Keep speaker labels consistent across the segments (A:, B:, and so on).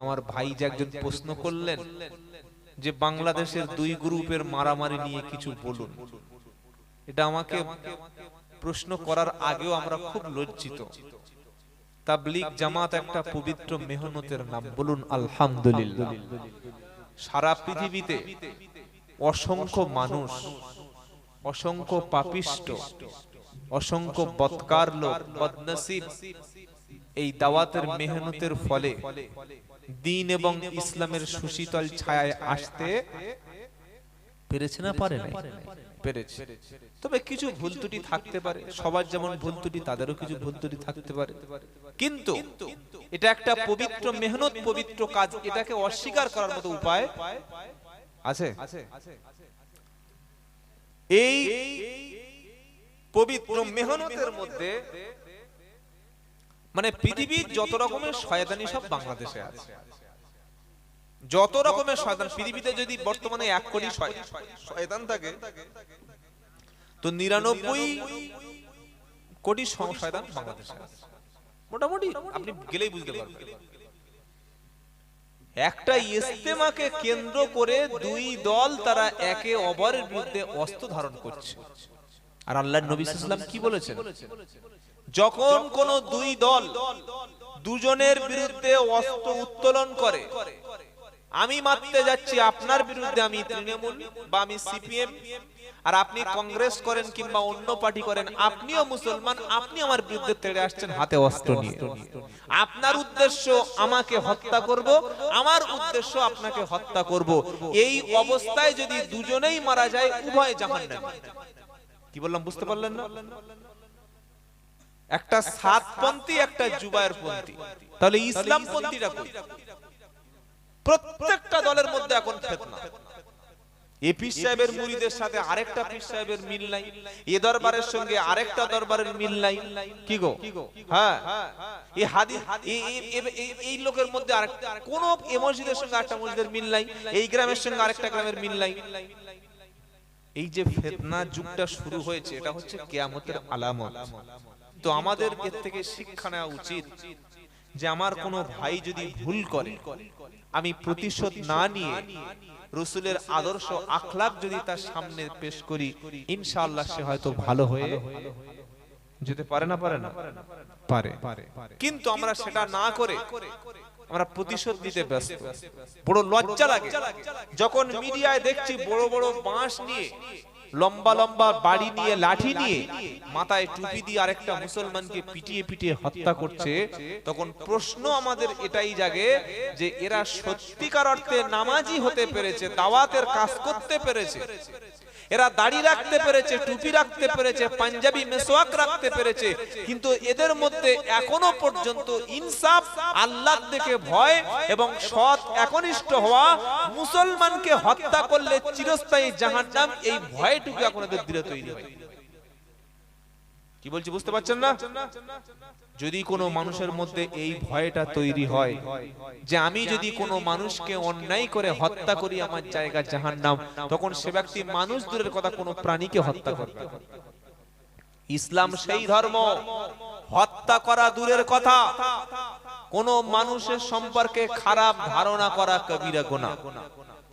A: আমার ভাই যে একজন প্রশ্ন করলেন যে বাংলাদেশের দুই গ্রুপের মারামারি নিয়ে কিছু বলুন। এটা আমাকে প্রশ্ন করার আগেও আমরা খুব লজ্জিত। তাবলিগ জামাত একটা পবিত্র মেহনতের নাম, বলুন আলহামদুলিল্লাহ। সারা পৃথিবীতে অসংখ্য মানুষ, অসংখ্য পাপিষ্ট, অসংখ্য বৎকার লোক, বদনসিব এই দাওয়াতের মেহনতের ফলে দিন এবং ইসলামের সুশীতল ছায়ায় আসতে পেরেছে না পারে নাই? পেরেছে। তবে কিছু ভুল ত্রুটি থাকতে পারে। সবার যেমন ভুল ত্রুটি, তাদেরও কিছু ভুল ত্রুটি থাকতে পারে। কিন্তু এটা একটা পবিত্র মেহনত, পবিত্র কাজ। এটাকে অস্বীকার করার মতো উপায় আছে? এই পবিত্র মেহনতের মধ্যে মানে পৃথিবীর যত রকমের শয়তানি সব বাংলাদেশে আছে। যত রকমের শয়তান পৃথিবীতে যদি বর্তমানে এক কোটি শয়- শয়তান থাকে তো নিরানব্বই কোটি শয়তান বাংলাদেশে আছে। মোটামুটি আপনি গেলেই বুঝতে পারবেন। একটা ইস্তেমাকে কেন্দ্র করে দুই দল তারা একে অপরের বিরুদ্ধে অস্ত্র ধারণ করছে। আর আল্লাহ নবী ইসলাম কি বলেছেন? যখন কোন দুই দল দুজনের বিরুদ্ধে অস্ত্র উত্তোলন করে, আমি মারতে যাচ্ছি, আপনার বিরুদ্ধে আমি তৃণমূল বা আমি সিপিএম, আর আপনি কংগ্রেস করেন কিংবা অন্য পার্টি করেন, আপনিও মুসলমান, আপনি আমার বিরুদ্ধে তেড়ে আসছেন হাতে অস্ত্র নিয়ে। আপনার উদ্দেশ্য আমাকে হত্যা করব, আমার উদ্দেশ্য আপনাকে হত্যা করব। এই অবস্থায় যদি দুজনেই মারা যায়, উভয় জাহান্নামী। কি বললাম, বুঝতে পারলেন না? একটা সাতপন্থী, একটা জুবায়ের পন্থী। তাহলে ইসলাম পন্থীরা কই? প্রত্যেকটা দলের মধ্যে এখন ফেতনা। এ সাহেবের মুরিদের সাথে আরেকটা সাহেবের মিল নাই। এ দরবারের সঙ্গে আরেকটা দরবারের মিল নাই। কি গো? হ্যাঁ। এই- এই লোকের মধ্যে আরেকটা কোন এ মসজিদের সঙ্গে আরেকটা মসজিদের মিল নাই। এই গ্রামের সঙ্গে আরেকটা গ্রামের মিল নাই। এই যে ফেতনা যুগটা শুরু হয়েছে, এটা হচ্ছে কেয়ামতের আলামত। তো আমাদের এর থেকে শিক্ষা নেওয়া উচিত যে আমার কোনো ভাই যদি ভুল করে আমি প্রতিশোধ না নিয়ে রসুলের আদর্শ আখলাক যদি তার সামনে পেশ করি ইনশাআল্লাহ সে হয়তো ভালো হয়ে যেতে পারে না পারে না। পারে। কিন্তু আমরা সেটা না করে আমরা প্রতিশোধ দিতে ব্যস্ত। বড় লজ্জা লাগে। যখন মিডিয়ায় দেখছি বড় বড় বাঁশ নিয়ে লম্বা লম্বা বাড়ি নিয়ে লাঠি নিয়ে মাথায় টুপি দিয়ে আরেকটা মুসলমানকে পিটিয়ে পিটিয়ে হত্যা করছে, তখন প্রশ্ন আমাদের এটাই জাগে যে এরা সত্যিকার অর্থে নামাজি হতে পেরেছে, দাওয়াতের কাজ করতে পেরেছে। এরা দাড়ি রাখতে পেরেছে, টুপি রাখতে পেরেছে, পাঞ্জাবি মেসোয়াক রাখতে পেরেছে। কিন্তু এদের মধ্যে এখনও পর্যন্ত ইনসাফ আল্লাহ দেখে ভয় এবং সৎ একনিষ্ঠ হওয়া, মুসলমানকে হত্যা করলে চিরস্থায়ী জাহান্নাম এই ভয়টুকু এখন এদের দৃঢ় তৈরি হয়। কি বলছি, বুঝতে পারছেন না? যদি কোনো মানুষের মধ্যে এই ভয়টা তৈরি হয়, যে আমি যদি কোনো মানুষকে অন্যায় করে হত্যা করি আমার জায়গা জাহান্নাম, তখন সে ব্যক্তি মানুষ দূরের কথা, কোনো প্রাণীকে হত্যা করবে। ইসলাম সেই ধর্ম, হত্যা করা দূরের কথা। কোন মানুষের সম্পর্কে খারাপ ধারণা করা কবিরা গুনাহ।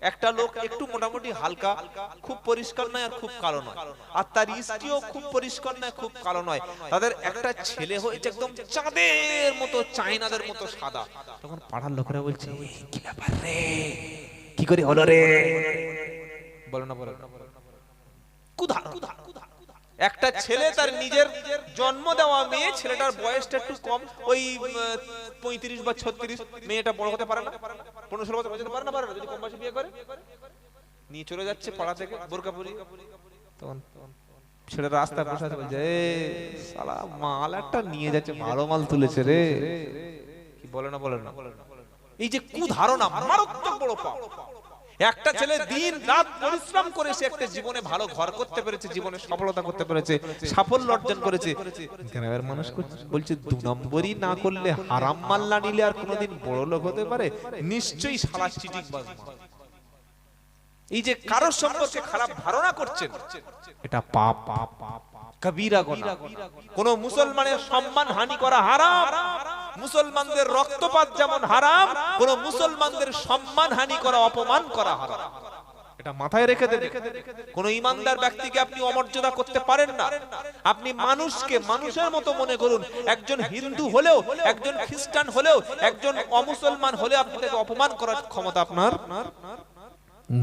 A: একটা লোক একটু মোটামুটি হালকা খুব পরিষ্কার নয় আর খুব কালো নয়। আর তার স্ত্রীও খুব পরিষ্কার নয় খুব কালো নয়। তাদের একটা ছেলে হয়েছে একদম চাঁদের মতো চাইনাদের মতো সাদা। তখন পাড়ার লোকেরা বলছে "এই, কি ব্যাপার রে? কি করে হলো রে? বলো না বলো না। কুধারণ একটা ছেলে তার নিজের জন্ম দেওয়া মেয়ে ছেলেটার বয়সটা একটু কম ওই পঁয়ত্রিশ বা ছত্রিশ মেয়েটা বড় হতে পারে না। পনেরো ষোলো বছর বাঁচতে পারে না পারে না যদি কম বয়সে বিয়ে করে। নিয়ে চলে যাচ্ছে পাড়া থেকে বোরকা পরি তখন ছেলেটা রাস্তায় বসে আছে বলছে "এ, শালা মাল একটা নিয়ে যাচ্ছে ভালো মাল তুলেছে রে। কি বলে না বলে না। এই যে কুধারণা মারাত্মক বড় পাপ। একটা ছেলে দিন রাত পরিশ্রম করে সে একটা জীবনে ভালো ঘর করতে পেরেছে, জীবনে সফলতা করতে পেরেছে, সাফল্য অর্জন করেছে। গ্রামের মানুষ বলছে, দু নম্বরই না করলে হারাম মাল না নিলে আর কোনোদিন বড় লোক হতে পারে? নিশ্চয়ই সারা চিটিং এই যে কারোর সম্পর্কে খারাপ ধারণা করছেন, এটা পাপ। পাপ পাপ কবিরা গুনাহ কোন মুসলমানের সম্মান হানি করা হারাম। মুসলমানদের রক্তপাত যেমন হারাম, কোন মুসলমানদের সম্মান হানি করা, অপমান করা হারাম। এটা মাথায় রেখে দেবে। কোন ইমানদার ব্যক্তিকে আপনি অমর্যাদা করতে পারেন না। আপনি মানুষকে, মানুষের মতো মনে করুন, একজন হিন্দু হলেও, একজন খ্রিস্টান হলেও, একজন অমুসলমান হলে আপনি তাকে অপমান করার ক্ষমতা আপনার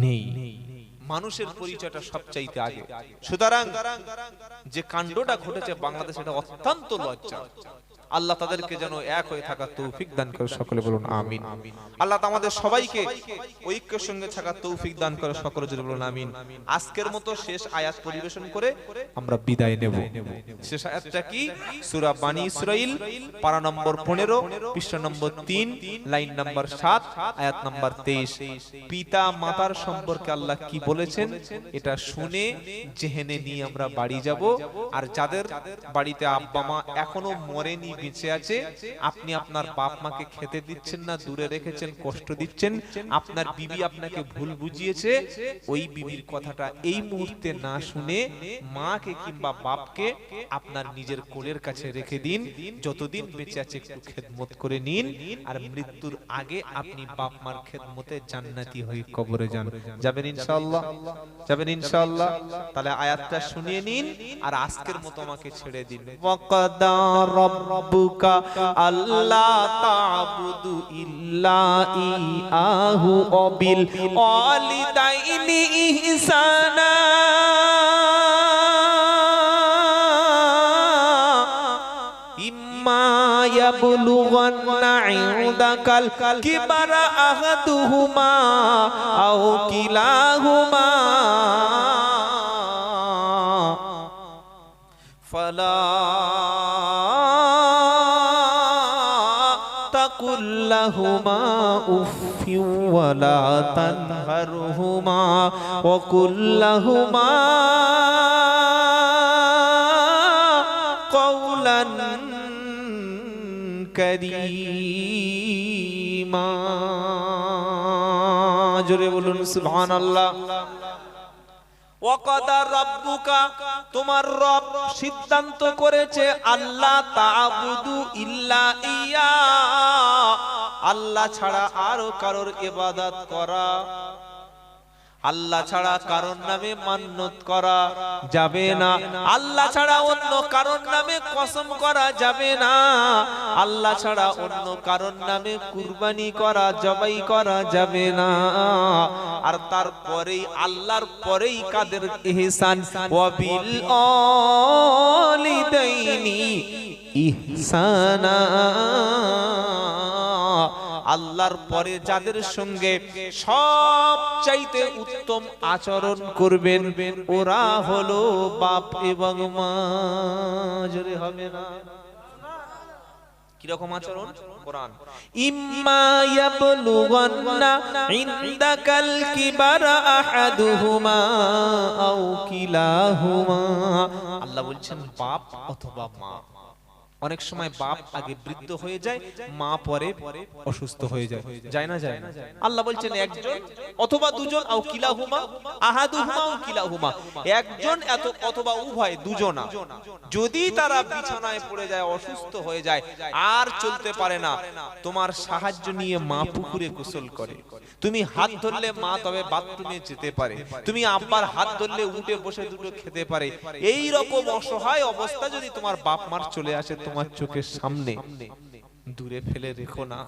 A: নেই। মানুষের পরিচয়টা সবচাইতে আগে। সুতরাং যে কাণ্ডটা ঘটেছে বাংলাদেশে, এটা অত্যন্ত লজ্জা। আল্লাহ তাদেরকে যেন এক হয়ে থাকার তৌফিক দান করে সকলে বলুন আমিন। আল্লাহ আমাদের সবাইকে ঐক্যের সঙ্গে থাকার তৌফিক দান করে সকলে যদি বলুন আমিন। আজকের মতো শেষ আয়াত পরিবেশন করে আমরা বিদায় নেব। শেষ আয়াতটা কি? সূরা বানি ইসরাইল পারা নম্বর 15 পৃষ্ঠা নম্বর 3 লাইন নম্বর 7 আয়াত নম্বর 23 পিতা মাতার সম্পর্কে আল্লাহ কি বলেছেন? এটা শুনে জেহেনে নিয়ে আমরা বাড়ি যাব আর যাদের বাড়িতে আব্বা মা এখনও মরেনি বেঁচে আছে, আপনি আপনার বাপ মাকে খেতে দিচ্ছেন না, দূরে রেখেছেন, কষ্ট দিচ্ছেন, আপনার বিবি আপনাকে ভুল বুঝিয়েছে, ওই বিবির কথাটা এই মুহূর্তে না শুনে মাকে কিংবা বাপকে আপনার নিজের কোলের কাছে রেখে দিন, যতদিন বেঁচে আছে একটু খেদমত করে নিন, আর মৃত্যুর আগে আপনি বাপ মার খেদমতে জান্নাতি হয়ে কবরে যান। যাবেন ইনশাআল্লাহ যাবেন ইনশাআল্লাহ। তাহলে আয়াতটা শুনিয়ে নিন, আর আজকের মতো আমাকে ছেড়ে দিন। ওয়াকাদা রাব্বুকা আল্লা তা'বুদু ইল্লা ইয়াহু ওয়াবিল ওয়ালিদাইনি ইহসানা إما يبلغن عندك الكبر أحدهما أو كلاهما لهما أف ولا تنهرهما وقل لهما قولا كريما জোরে বলুন সুবহানাল্লাহ ওয়াকাদা রাব্বুকা তোমার রব সিদ্ধান্ত করেছে আল্লাহ তা'বুদু ইল্লা ইয়া আল্লাহ ছাড়া আরও কারোর ইবাদত করা। আল্লাহ ছাড়া কারোর নামে মান্যত করা যাবে না। আল্লাহ ছাড়া অন্য কারোর নামে কসম করা যাবে না। আল্লাহ ছাড়া অন্য কারোর নামে কুরবানি করা, জবাই করা যাবে না। আর তারপরেই, আল্লাহর পরেই কাদের ইহসান? ওয়াবিল অলিদাইনি ইহসানা। আল্লাহর পরে যাদের সঙ্গে সব চাইতে উত্তম আচরণ করবেন, ওরা হলো বাপ এবং মা। হবে না। কীরকম আচরণ? কোরআন। আল্লাহ বলছেন, বাপ অথবা মা। অনেক সময় বাপ আগে বৃদ্ধ হয়ে যায়, মা পরে অসুস্থ হয়ে যায়। যায় না, যায় আল্লাহ বলছেন, একজন অথবা দুজন আও কিলাহুমা, আহাদুহুমা কিলাহুমা। একজন এত অথবা উভয় দুজনা। যদি তারা বিছানায় পড়ে যায়, অসুস্থ হয়ে যায়, আর চলতে পারে না। তোমার সাহায্য নিয়ে মা পুকুরে গোসল করে। তুমি হাত ধরলে মা তবে বাথরুমে যেতে পারে। তুমি আব্বার হাত ধরলে উঠে বসে দুটো খেতে পারে। এই রকম অসহায় অবস্থা যদি তোমার বাপ মার চলে আসে তোমার চোখের সামনে দূরে ফেলে রেখো না।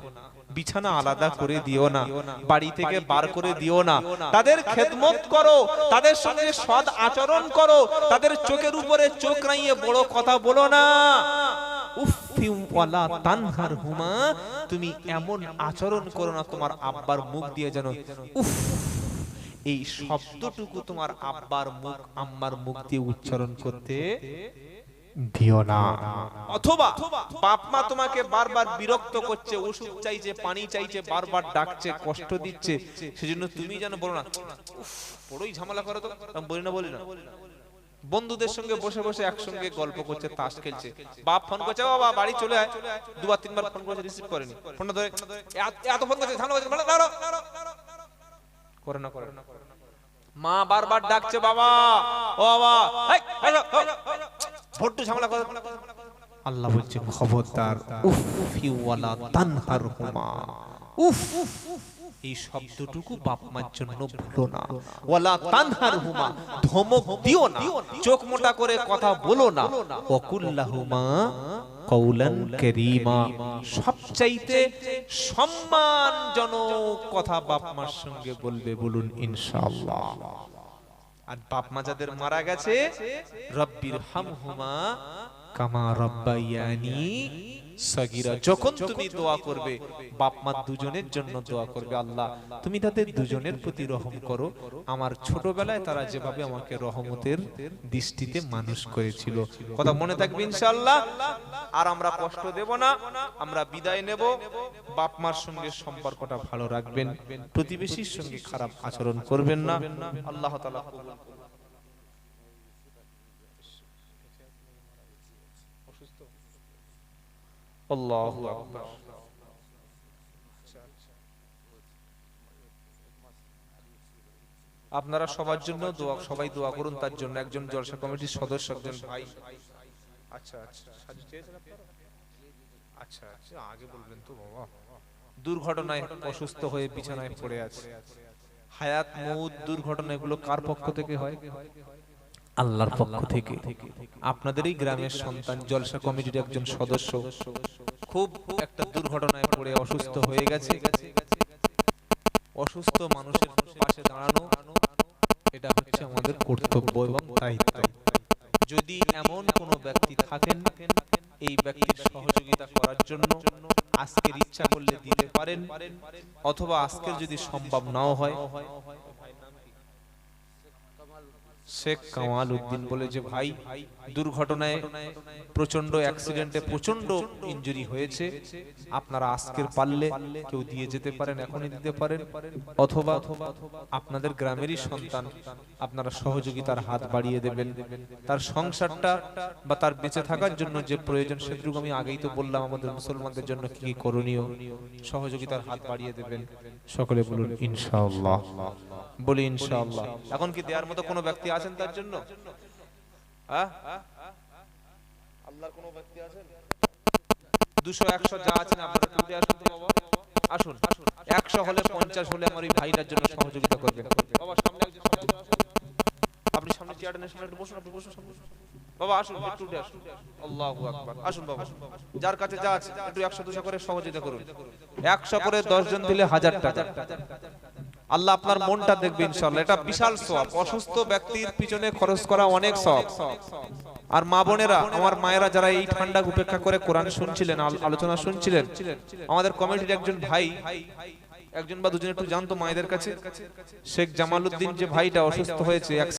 A: বিছানা আলাদা করে দিও না। বাড়ি থেকে বার করে দিও না। তাদের খেদমত করো। তাদের সঙ্গে সৎ আচরণ করো। তাদের চোখের উপরে চোখ রাইয়ে বড় কথা বলো না। তুমি এমন আচরণ করো না তোমার আব্বার মুখ দিয়ে যেন। উফ এই শব্দটুকু তোমার আব্বার মুখ আম্মার মুখ দিয়ে উচ্চারণ করতে।
B: দিও না।
A: অথবা বাপ মা তোমাকে বারবার বিরক্ত করছে, ওষুধ চাইছে, পানি চাইছে, বারবার ডাকছে, কষ্ট দিচ্ছে, সেজন্য তুমি যেন বলো না বড়ই ঝামেলা করো তো। আমি বলি না বলি না। বন্ধুদের সঙ্গে বসে বসে একসঙ্গে গল্প করছে, তাস খেলছে। বাপ ফোন করছে বাবা, বাড়ি চলে আয়। দুবার, তিনবার ফোন করেছে রিসিভ করেনি। ফোনটা ধরে, এত- ফোন করছে, ঝামেলা। করে না করে না। মা বারবার ডাকছে, বাবা, ও বাবা ঝামেলা করে।
B: আল্লাহ বলছে খবরদার তানহার হুমা। উফ, এই শব্দটুকু বাপ মার জন্য ভুলো না।
A: ওয়ালা তানহার হুমা, ধমক দিও না। চোখ মোটা করে কথা বলো না।
B: ওয়াকুল্লাহুমা কওলান কারীমা।
A: সবচাইতে সম্মানজনক কথা বাপ মার সঙ্গে বলবে বলুন, ইনশাআল্লাহ। আর বাপ মা যাদের মারা গেছে রব্বির হাম হুমা
B: কামা রব্বায়ানি
A: সাগিরা যখন তুমি দোয়া করবে বাপ মা দুজনের জন্য দোয়া করবে আল্লাহ তুমি তাদের দুজনের প্রতি রহম করো। আমার ছোটবেলায় তারা যেভাবে আমাকে রহমতের দৃষ্টিতে মানুষ করেছিল। কথা মনে থাকবে ইনশাআল্লাহ। আর আমরা কষ্ট দেব না আমরা বিদায় নেব। বাপ মার সঙ্গে সম্পর্কটা ভালো রাখবেন। প্রতিবেশীর সঙ্গে খারাপ আচরণ করবেন না। আল্লাহ তাআলা কবুল করুন। আল্লাহু আকবার আপনারা সবার জন্য দোয়া সবাই দোয়া করুন তার জন্য একজন জলসা কমিটির সদস্য একজন ভাই আচ্ছা আচ্ছা? আচ্ছা আচ্ছা আগে বলবেন তো বাবা দুর্ঘটনায় অসুস্থ হয়ে বিছানায় পড়ে আছে হায়াত মৌত দুর্ঘটনা এগুলো কার পক্ষ থেকে হয় আল্লাহর পক্ষ থেকে আপনাদেরই গ্রামের সন্তান জলসা কমিটির একজন সদস্য খুব একটা দুর্ঘটনায় পড়ে অসুস্থ হয়ে গেছে। অসুস্থ মানুষের পাশে দাঁড়ানো, এটা হচ্ছে আমাদের কর্তব্য এবং দায়িত্ব। যদি এমন কোনো ব্যক্তি থাকেন, এই ব্যক্তির সহযোগিতা করার জন্য আজকের ইচ্ছা করলে দিতে পারেন, অথবা আজকের যদি সম্ভব নাও হয় শেখ কামাল উদ্দিন বলে যে, ভাই, দুর্ঘটনায় প্রচণ্ড অ্যাক্সিডেন্টে প্রচণ্ড ইনজুরি হয়েছে। আপনারা আজকের পারলে কেউ দিয়ে যেতে পারেন, এখনই দিতে পারেন। অথবা আপনাদের গ্রামেরই সন্তান আপনারা সহযোগিতার হাত বাড়িয়ে দেবেন। তার সংসারটা বা তার বেঁচে থাকার জন্য যে প্রয়োজন সেটুকু আমি আগেই তো বললাম, আমাদের মুসলমানদের জন্য কি কি করণীয়, সহযোগিতার হাত বাড়িয়ে দেবেন। সকলে বলুন, ইনশাআল্লাহ। বলি, ইনশাআল্লাহ। এখন কি দেওয়ার মতো কোনো ব্যক্তি আছেন তার জন্য? আল্লাহর কোনো ব্যক্তি আছেন? দুশো একশো যা আছেন আপনারা একটু আসুন তো বাবা। আসুন। একশো হলে পঞ্চাশ হলে আমার এই ভাইটার জন্য সহযোগিতা করবেন। বাবা সামনে একজন সামনে একজন আসুন। আপনি সামনে চেয়ারটা নিয়ে সামনে বসুন আপনি বসুন বাবা আসুন একটু উঠে আসুন। আল্লাহু আকবার। আসুন বাবা। যার কাছে যা আছে একটু একশো দুশো করে সহযোগিতা করুন। একশো করে দশ জন দিলে হাজার টাকা। আল্লাহ আপনার মনটা দেখবে ইনশাল্লাহ এটা বিশাল সব অসুস্থ ব্যক্তির পিছনে খরচ করা অনেক সব আর মা বোনেরা, আমার মায়েরা যারা এই ঠান্ডা উপেক্ষা করে কোরআন শুনছিলেন আলোচনা শুনছিলেন, আমাদের কমিটির একজন ভাই, একজন বা দুজন একটু জানতো মায়েদের কাছে, শেখ জামালউদ্দিন যে ভাইটা অসুস্থ হয়েছে